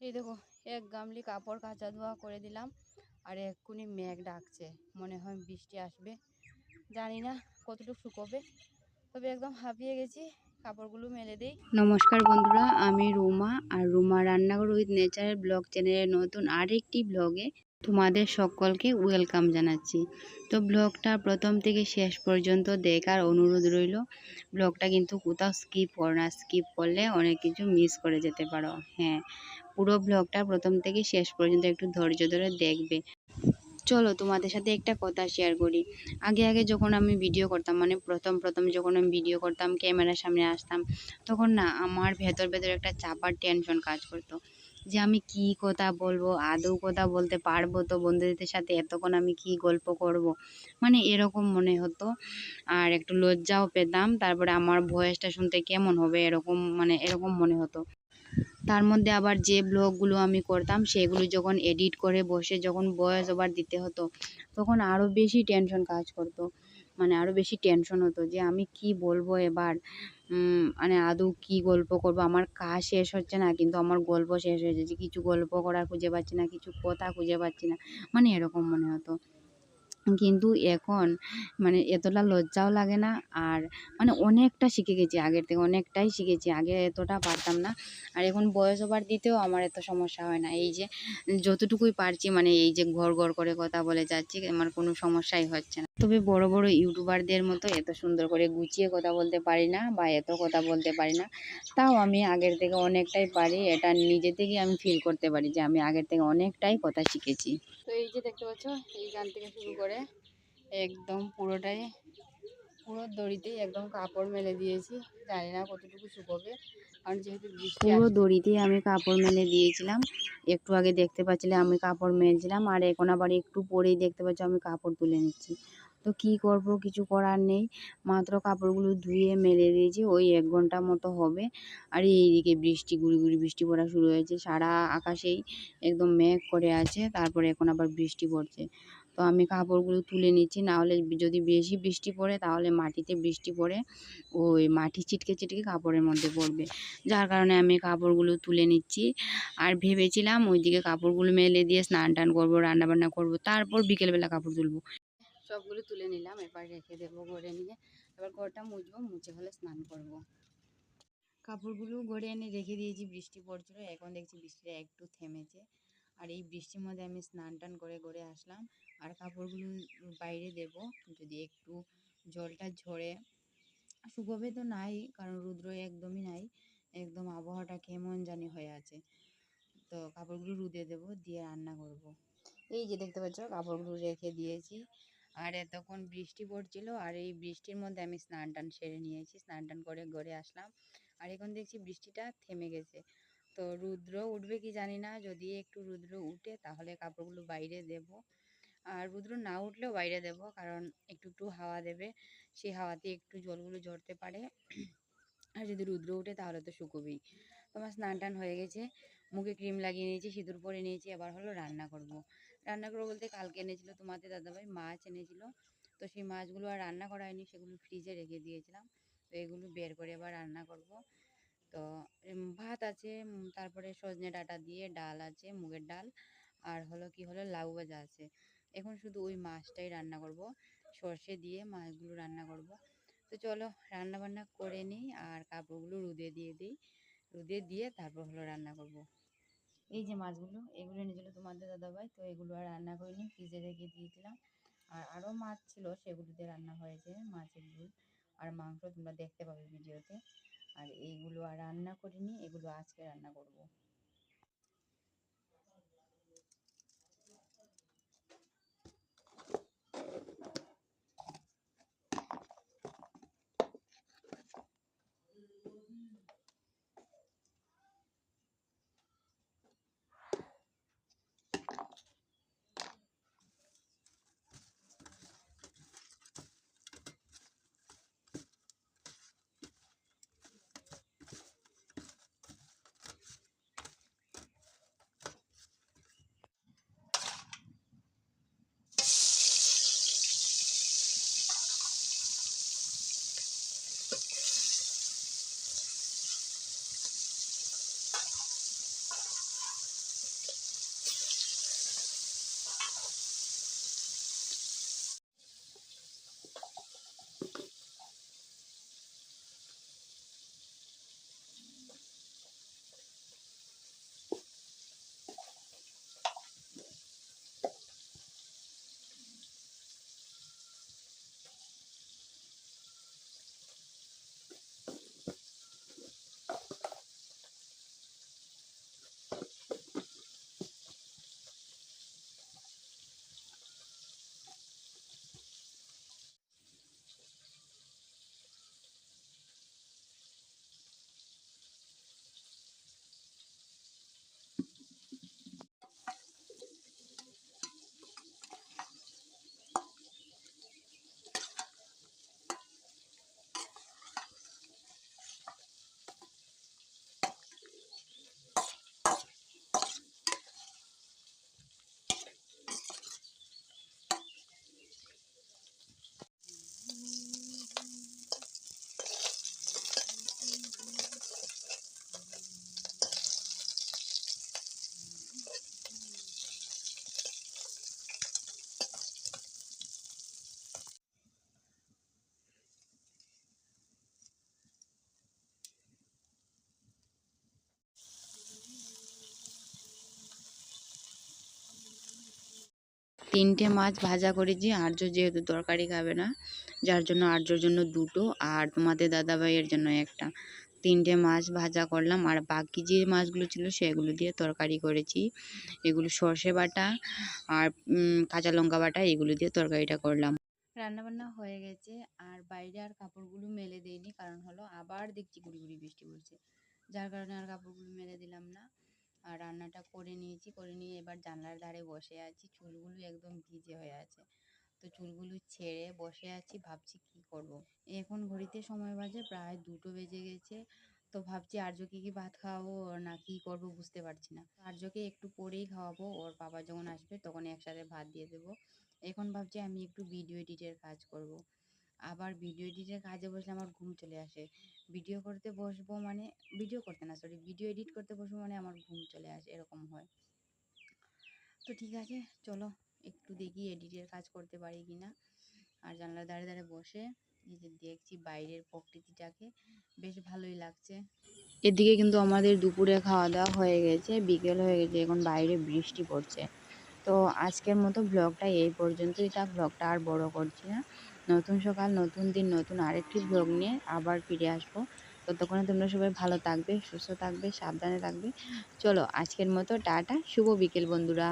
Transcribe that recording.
এই দেখো, এক গামলি কাপড় কাচা ধোয়া করে দিলাম, আর এক্ষুনি মেঘ ডাকছে, মনে হয় বৃষ্টি আসবে, জানি না কতটুকু শুকোবে, তবে একদম হাঁপিয়ে গেছি, কাপড়গুলো মেলে দেই। নমস্কার বন্ধুরা, আমি রুমা, আর রুমা রান্নাঘর উইথ নেচার ব্লগ চ্যানেলের নতুন আরেকটি ব্লগে তোমাদের সকলকে ওয়েলকাম জানাচ্ছি। তো ব্লগটা প্রথম থেকে শেষ পর্যন্ত দেখার অনুরোধ রইল, ব্লগটা কিন্তু কোথাও স্কিপ করো না, স্কিপ করলে অনেক কিছু মিস করে যেতে পারো হ্যাঁ। পুরো ব্লগটা প্রথম থেকে শেষ পর্যন্ত একটু ধৈর্য ধরে দেখবে। চলো তোমাদের সাথে একটা কথা শেয়ার করি। আগে আগে যখন আমি ভিডিও করতাম মানে প্রথম প্রথম যখন আমি ভিডিও করতাম ক্যামেরার সামনে আসতাম, তখন না আমার ভেতর ভেতর একটা চাপার টেনশন কাজ করতো। যে আমি কি কথা বলব, আদৌ কথা বলতে পারব তো বন্ধুদের সাথে, এতক্ষণ আমি কি গল্প করব। মানে এরকম মনে হতো। আর একটু লজ্জাও পেতাম, তারপরে আমার ভয়েসটা শুনতে কেমন হবে এরকম মানে এরকম মনে হতো। তার মধ্যে আবার যে ব্লগগুলো আমি করতাম, সেগুলো যখন এডিট করে বসে যখন ভয়েস ওভার দিতে হতো, তখন আরও বেশি টেনশন কাজ করতো। মানে আরও বেশি টেনশন হতো যে আমি কি বলব এবার? মানে আদৌ কি গল্প করব? আমার কাজ শেষ হচ্ছে না, কিন্তু আমার গল্প শেষ হয়ে যাচ্ছে কিছু গল্প করার খুঁজে পাচ্ছি না, কিছু কথা খুঁজে পাচ্ছি না। মানে এরকম মনে হতো। কিন্তু এখন মানে এতটা লজ্জাও লাগে না। আর মানে অনেকটা শিখে গেছি আগের থেকে, অনেকটাই শিখেছি। আগে এতটা পারতাম না। আর এখন বয়স ওভার দিতেও আমার এত সমস্যা হয় না। এই যে যতটুকুই পারছি মানে এই যে ঘর ঘর করে কথা বলে যাচ্ছি, আমার কোনো সমস্যাই হচ্ছে না। তবে বড় বড় ইউটিউবারদের মতো এত সুন্দর করে গুছিয়ে কথা বলতে পারি না বা এত কথা বলতে পারি না। তাও আমি আগের থেকে অনেকটাই পারি এটা নিজে থেকে আমি ফিল করতে পারি যে আমি আগের থেকে অনেকটাই কথা শিখেছি। তো এই যে দেখতে পাচ্ছ এই গান থেকে শুরু করে একদম পুরোটাই পুরো দড়িতেই একদম কাপড় মেলে দিয়েছি। জানি না কতটুকু শুকোবে কারণ যেহেতু পুরো দড়িতেই আমি কাপড় মেলে দিয়েছিলাম। একটু আগে দেখতে পাচ্ছিলে আমি কাপড় মেলছিলাম আর এখন আবার একটু পরেই দেখতে পাচ্ছ আমি কাপড় তুলে নিচ্ছি। তো কি করব? কিছু করার নেই। মাত্র কাপড়গুলো ধুয়ে মেলে দিয়েছি, ওই এক ঘণ্টা মতো হবে। আর এইদিকে বৃষ্টি, গুড়ি গুড়ি বৃষ্টি পড়া শুরু হয়েছে। সারা আকাশেই একদম মেঘ করে আছে, তারপরে এখন আবার বৃষ্টি পড়ছে। তো আমি কাপড়গুলো তুলে নিচ্ছি না হলে যদি বেশি বৃষ্টি পড়ে, তাহলে মাটিতে বৃষ্টি পড়ে, ওই মাটি ছিটকে ছিটকে কাপড়ের মধ্যে পড়বে। যার কারণে আমি কাপড়গুলো তুলে নিচ্ছি। আর ভেবেছিলাম ওইদিকে কাপড়গুলো মেলে দিয়ে স্নান টান করব, রান্নাবান্না করব, তারপর বিকেলবেলা কাপড় তুলবো। সবগুলো তুলে নিলাম এবার রেখে দেবো গড়ে নিয়ে। এবার ঘরটা মুছবো, মুছে হলে স্নান করব। কাপড়গুলো গড়ে এনে রেখে দিয়েছি, বৃষ্টি পড়ছিল, এখন দেখছি বৃষ্টিটা একটু থেমেছে। আর এই বৃষ্টির মধ্যে আমি স্নান টান করে গড়ে আসলাম। আর কাপড়গুলো বাইরে দেব, যদি একটু জলটা ঝরে। শুকোবে তো নাই, কারণ রুদ্র একদমই নাই। একদম আবহাওয়াটা কেমন জানি হয়ে আছে। তো কাপড়গুলো রুদে দেব, দিয়ে রান্না করব। এই যে দেখতে পাচ্ছ, কাপড়গুলো রেখে দিয়েছি। আর এতক্ষণ বৃষ্টি পড়ছিল আর এই বৃষ্টির মধ্যে আমি স্নান টান সেরে নিয়েছি স্নান টান করে ঘরে আসলাম। আর এখন দেখছি বৃষ্টিটা থেমে গেছে। তো রুদ্র উঠবে কি জানি না, যদি একটু রুদ্র উঠে তাহলে কাপড়গুলো বাইরে দেব। আর রুদ্র না উঠলেও বাইরে দেব, কারণ একটু একটু হাওয়া দেবে। সেই হাওয়াতে একটু জলগুলো ঝরতে পারে। আর যদি রুদ্র উঠে তাহলে তো শুকোবেই। তোমার স্নান টান হয়ে গেছে। মুখে ক্রিম লাগিয়ে নিয়েছি, সিঁদুর পরে নিয়েছি, এবার হলো রান্না করব। রান্না করব বলতে কালকে এনেছিল তোমাদের দাদাভাই, মাছ এনেছিল। তো সেই মাছগুলো আর রান্না করা হয়নি, সেগুলো ফ্রিজে রেখে দিয়েছিলাম। তো এগুলো বের করে এবার রান্না করব। তো ভাত আছে তারপরে সজনে ডাটা দিয়ে ডাল আছে, মুগের ডাল। আর হলো কি হলো, লাউ ভাজা আছে। এখন শুধু ওই মাছটাই রান্না করব। সর্ষে দিয়ে মাছগুলো রান্না করব। তো চলো রান্না বান্না করে নিই আর কাপড়গুলো রুদে দিয়ে দিই। রুদে দিয়ে তারপর হলো রান্না করব। এই যে মাছগুলো, এগুলো এনেছিলো তোমাদের দাদাভাই, তো এগুলো আর রান্না করিনি, ফ্রিজে রেখে দিয়েছিলাম। আর আরও মাছ ছিল সেগুলো দিয়ে রান্না হয়েছে, মাছের ঝোল আর মাংস তোমরা দেখতে পাবে ভিডিওতে। আর এইগুলো আর রান্না করিনি, এগুলো আজকে রান্না করব। তিনটে মাছ ভাজা করেছি, আর্য যেহেতু তরকারি খাবে না, যার জন্য আর্যর জন্য দুটো আর তোমাদের দাদাভাইয়ের জন্য একটা। তিনটে মাছ ভাজা করলাম আর বাকি যে মাছগুলো ছিল সেগুলো দিয়ে তরকারি করেছি। এগুলো সর্ষে বাটা আর কাঁচা লঙ্কা বাটা, এগুলো দিয়ে তরকারিটা করলাম। রান্নাবান্না হয়ে গেছে আর বাইরে আর কাপড়গুলো মেলে দেইনি, কারণ হলো আবার দেখছি গুড়ি গুড়ি বৃষ্টি পড়ছে। যার কারণে আর কাপড়গুলো মেলে দিলাম না। আর রান্নাটা করে নিয়েছি, করে নিয়ে এবার জানলার ধারে বসে আছি। চুলগুলো একদম ভিজে হয়ে আছে। তো চুলগুলো ছেড়ে বসে আছি, ভাবছি কি করব। এখন ঘড়িতে সময় বাজে, প্রায় দুটো বেজে গেছে। তো ভাবছি আর্যকে কি ভাত খাওয়াবো, না কি করব বুঝতে পারছি না। আর্যকে একটু পরেই খাওয়াবো, ওর বাবা যখন আসবে তখন একসাথে ভাত দিয়ে দেবো। এখন ভাবছি আমি একটু ভিডিও এডিটের কাজ করব। আবার ভিডিও এডিটের কাজে বসলে আমার ঘুম চলে আসে। ভিডিও করতে বসবো মানে ভিডিও করতে না সরি ভিডিও এডিট করতে বসবো মানে আমার ঘুম চলে আসে, এরকম হয়। তো ঠিক আছে, চলো, একটু দেখি এডিটের কাজ করতে পারি কি না আর জানলার ধারে ধারে বসে যে দেখছি বাইরের প্রকৃতিটাকে, বেশ ভালোই লাগছে। এদিকে কিন্তু আমাদের দুপুরে খাওয়া দাওয়া হয়ে গেছে, বিকেল হয়ে গেছে, এখন বাইরে বৃষ্টি পড়ছে। তো আজকের মতো ব্লগটা এই পর্যন্তই থাক। ব্লগটা আর বড় করছি না। নতুন সকাল, নতুন দিন, নতুন আরেকটি ব্লগ নিয়ে আবার ফিরে আসব। ততক্ষণে তোমরা সবাই ভালো থাকবে, সুস্থ থাকবে, সাবধানে থাকবে। চলো আজকের মতো, টাটা, শুভ বিকেল বন্ধুরা।